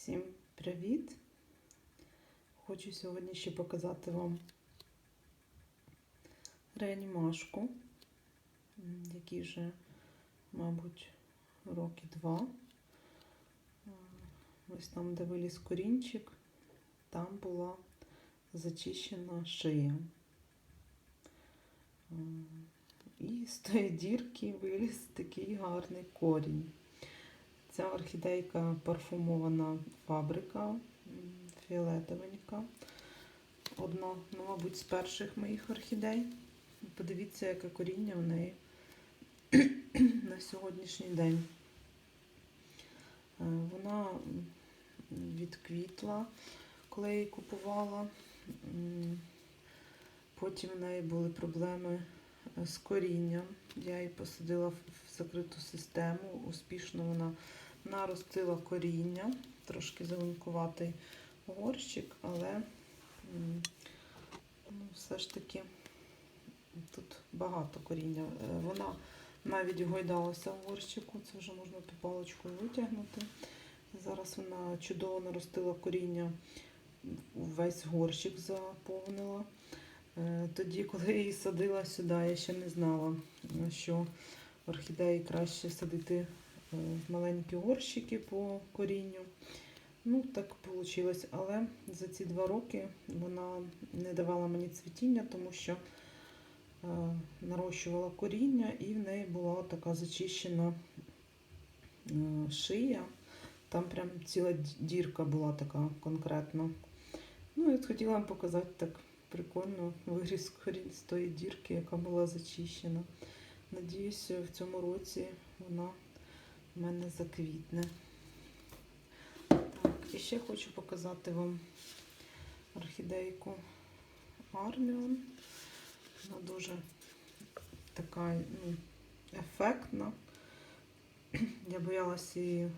Всім привіт! Хочу сьогодні ще показати вам реанімашку, м, якій вже, мабуть, роки два. Ось там, де виліз корінчик, там була зачищена шия. І з тої дірки виліз такий гарний корінь. Ця орхідейка парфумована фабрика фіолетовенька. Одна, ну, мабуть, з перших моїх орхідей. Подивіться, яке коріння в неї на сьогоднішній день. Е, Вона відквітла, коли я її купувала. Потім в неї були проблеми з корінням. Я її посадила в закриту систему. Успішно вона наростила коріння, трошки зеленкуватий горщик, але ну, все ж таки тут багато коріння. Е, Вона навіть гойдалася в горщику, це вже можна ту паличкою витягнути. Зараз вона чудово наростила коріння, весь горщик заповнила. Е, Тоді, коли я її садила сюди, я ще не знала, е, що орхідеї краще садити е, в маленькі горщики по корінню. Ну, так вийшло. Але за ці два роки вона не давала мені цвітіння, тому що нарощувала коріння, і в неї була така зачищена шия. Там прям ціла дірка була така конкретна. Ну і от хотіла вам показати так прикольно виріс корінь з тої дірки, яка була зачищена. Надіюсь, в цьому році вона в мене заквітне. Так, і ще хочу показати вам орхідейку Арміон. Вона дуже така ну, ефектна. Я боялася її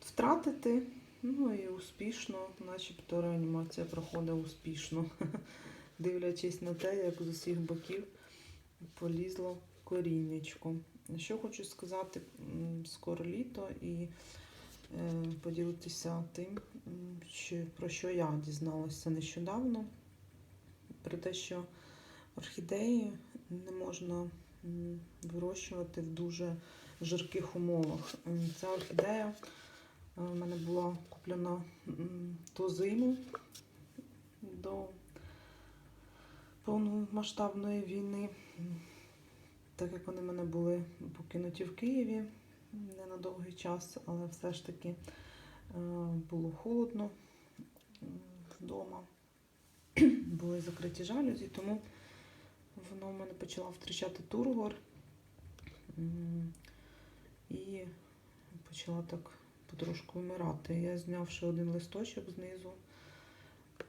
втратити. Ну і успішно, начебто реанімація проходить успішно, дивлячись на те, як з усіх боків полізло коріннячко. Що хочу сказати, скоро літо і е, поділитися тим, про що я дізналася нещодавно. Про те, що орхідеї не можна вирощувати в дуже жарких умовах. Ця орхідея у мене була куплена ту зиму до повномасштабної війни, так як вони в мене були покинуті в Києві не на довгий час, але все ж таки е, було холодно вдома. Були закриті жалюзі, тому вона в мене почала втрачати тургор і почала так потрошку вмирати. Я знявши один листочок знизу,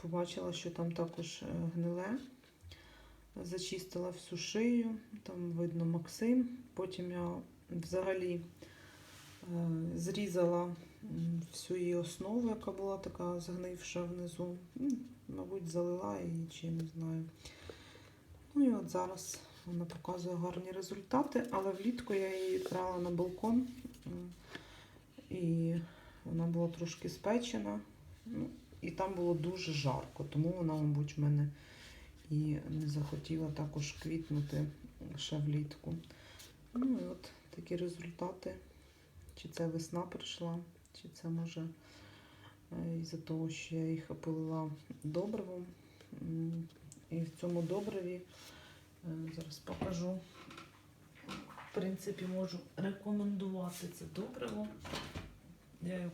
побачила, що там також е, гниле. Зачистила всю шию, там видно Максим. Потім я взагалі е, зрізала всю її основу, яка була така згнивша внизу. Мабуть, залила її чи не знаю. Ну і от зараз вона показує гарні результати, але влітку я її брала на балкон. І вона була трошки спечена. Ну, і там було дуже жарко, тому вона, мабуть, в мене і не захотіла також квітнути ще влітку. Ну і от такі результати. Чи це весна прийшла, чи це може е, із-за того, що я їх опилила добривом. І в цьому добриві е, зараз покажу. В принципі, можу рекомендувати це добриво. Я його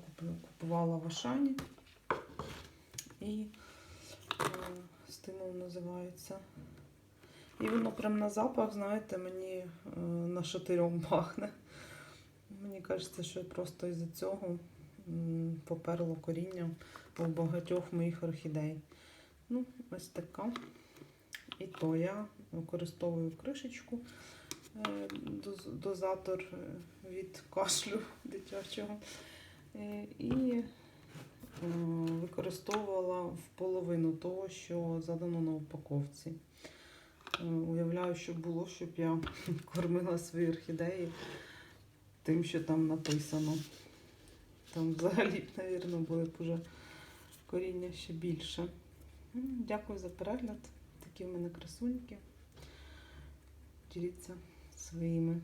купувала в Ашані. І е, стимул називається. І воно прям на запах, знаєте, мені е, нашатирем пахне. Мені кажеться, що просто із-за цього поперло коріння у багатьох моїх орхідей. Ну, ось така. І то я використовую кришечку, е, дозатор від кашлю дитячого. Е, І використовувала в половину того, що задано на упаковці. Е, Уявляю, що було, щоб я кормила свої орхідеї тим, що там написано. там взагалі, навірно, були б уже коріння ще більше. Дякую за перегляд. Такі в мене красуньки. Діліться своїми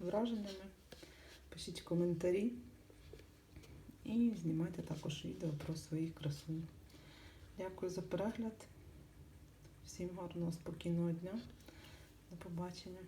враженнями, пишіть коментарі і знімайте також відео про свої красуні. Дякую за перегляд. Всім гарного, спокійного дня. До побачення.